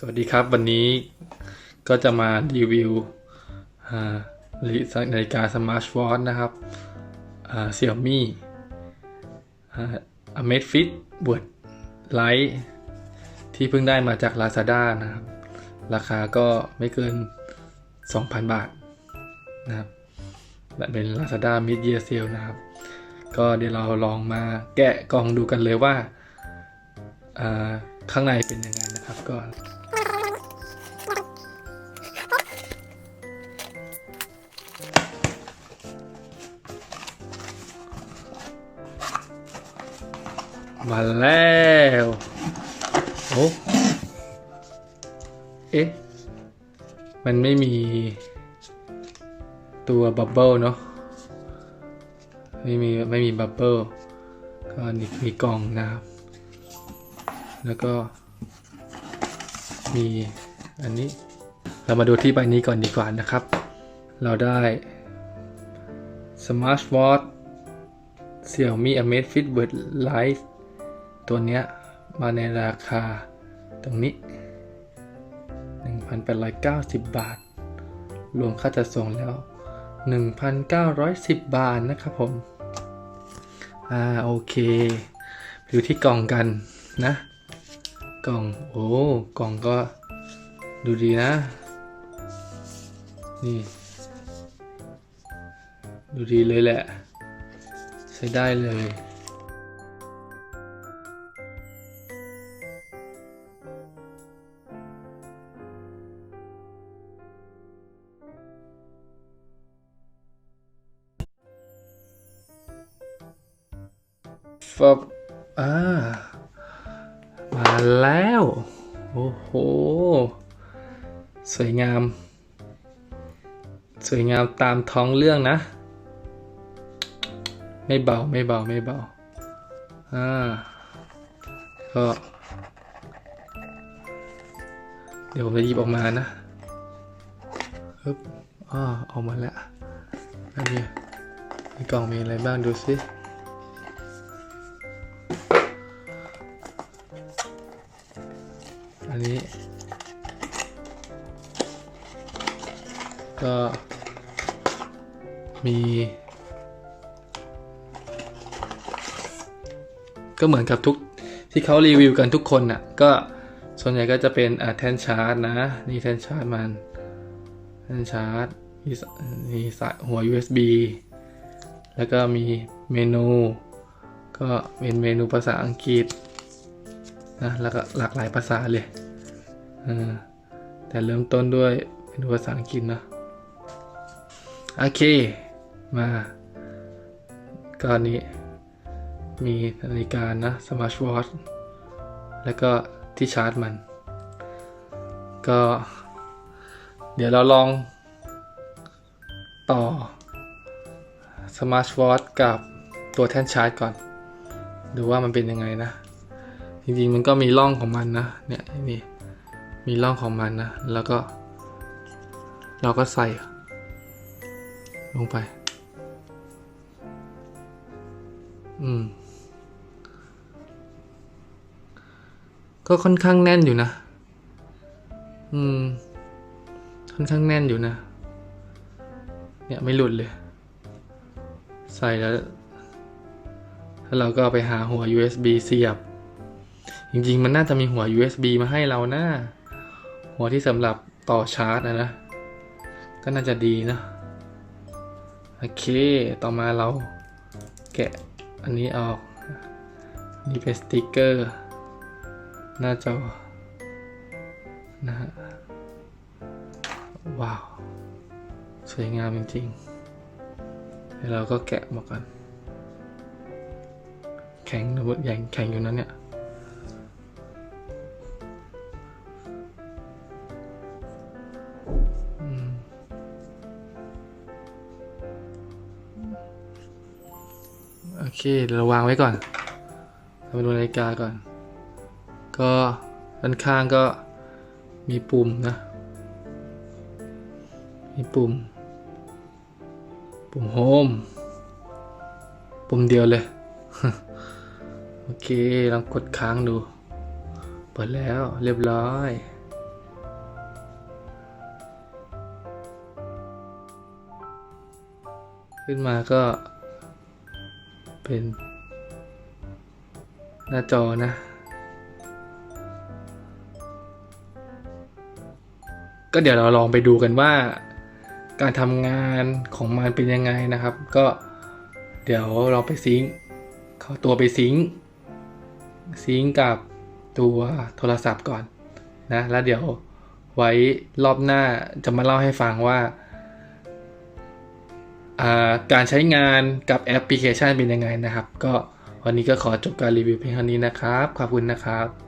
สวัสดีครับ วันนี้ก็จะมารีวิวนาฬิกาสมาร์ทวอทนะครับอ่า Xiaomi อ่า Amazfit Buds Lite ที่เพิ่งได้มาจาก Lazada นะครับ ราคาก็ไม่เกิน 2,000 บาทนะครับและเป็น Lazada Mid Year Sale นะครับ ก็เดี๋ยวเราลองมาแกะกล่องดูกันเลยว่าอ่าข้างในเป็นยังไงนะครับก็ มาแล้วโอ้เอ๊ะ มันไม่มีตัวบับเบิลเนาะไม่มีไม่มีบับเบิลก็นี่มีกล่องนะครับ แล้วก็มีอันนี้เรามาดูที่ใบนี้ก่อนดีกว่านะครับ เราได้ Smart Watch Xiaomi Amazfit Buds Lite ตัวเนี้ยมาในราคาตรงนี้ 1,890 บาท รวมค่าจัดส่งแล้ว 1,910 บาทนะครับผม อ่า โอเค ไปดูที่กล่องกันนะ กล่อง โอ้ กล่องก็ดูดีนะ นี่ ดูดีเลยแหละ ใช้ได้เลย ฟับอ่ามาแล้ว โอ้โห สวยงาม สวยงามตามท้องเรื่องนะ ไม่เบา ไม่เบา ไม่เบา อ่า ก็ เดี๋ยวผมจะหยิบออกมานะฮึบอ่าออกมาแล้วอันนี้ในกล่องมีอะไรบ้างดูสิ อันนี้ ก็มี ก็เหมือนกับทุกที่เขารีวิวกันทุกคนน่ะ ก็ส่วนใหญ่ก็จะเป็นอ่าแท่นชาร์จนะ นี่แท่นชาร์จมันแท่นชาร์จมีมีสายหัว USB แล้วก็มีเมนู ก็เป็นเมนูภาษาอังกฤษ นะแล้วก็หลากหลายภาษาเลยแต่เริ่มต้นด้วยเป็นภาษาอังกฤษนะโอเค มาก็อนนี้ มีนาฬิกานะสมาร์ทวอทแล้วก็ที่ชาร์จมัน ก็ เดี๋ยวเราลองต่อสมาร์ทวอทกับตัวแท่นชาร์จก่อน ดูว่ามันเป็นยังไงนะ จริงๆมันก็มีร่องของมันนะเนี่ยนี่มีร่องของมันนะ แล้วก็ เราก็ใส่ ลงไป อืม ก็ค่อนข้างแน่นอยู่นะ อืม ค่อนข้างแน่นอยู่นะ เนี่ยไม่หลุดเลย ใส่แล้ว แล้วเราก็ไปหาหัว USB เสียบ จริงๆ มันน่าจะมีหัว USB มาให้เรานะหัวที่สำหรับต่อชาร์จนะนะ ก็น่าจะดีนะ โอเค ต่อมาเราแกะอันนี้ออก นี่เป็นสติกเกอร์ หน้าจอ นะฮะ ว้าว สวยงามจริงๆแล้วเราก็แกะมากันแข็งนะใหญ่แข็งอยู่นั้นเนี่ย เคเคเราวางไว้ก่อนเรามาดูนาฬิกาก่อน ก็ด้านข้างก็มีปุ่มนะ มีปุ่ม ปุ่มโฮม ปุ่มเดียวเลย โอเค ลองกดค้างดู เปิดแล้วเรียบร้อยขึ้นมาก็ เป็น หน้าจอนะ ก็เดี๋ยวเราลองไปดูกันว่า การทำงานของมันเป็นยังไงนะครับ ก็เดี๋ยวเราไปซิงเข้าตัวไปซิงซิงกับตัวโทรศัพท์ก่อนนะ แล้วเดี๋ยวไว้รอบหน้าจะมาเล่าให้ฟังว่า การใช้งานกับแอปพลิเคชันเป็นยังไงนะครับ ก็วันนี้ก็ขอจบการรีวิวเพียงเท่านี้นะครับ ขอบคุณนะครับ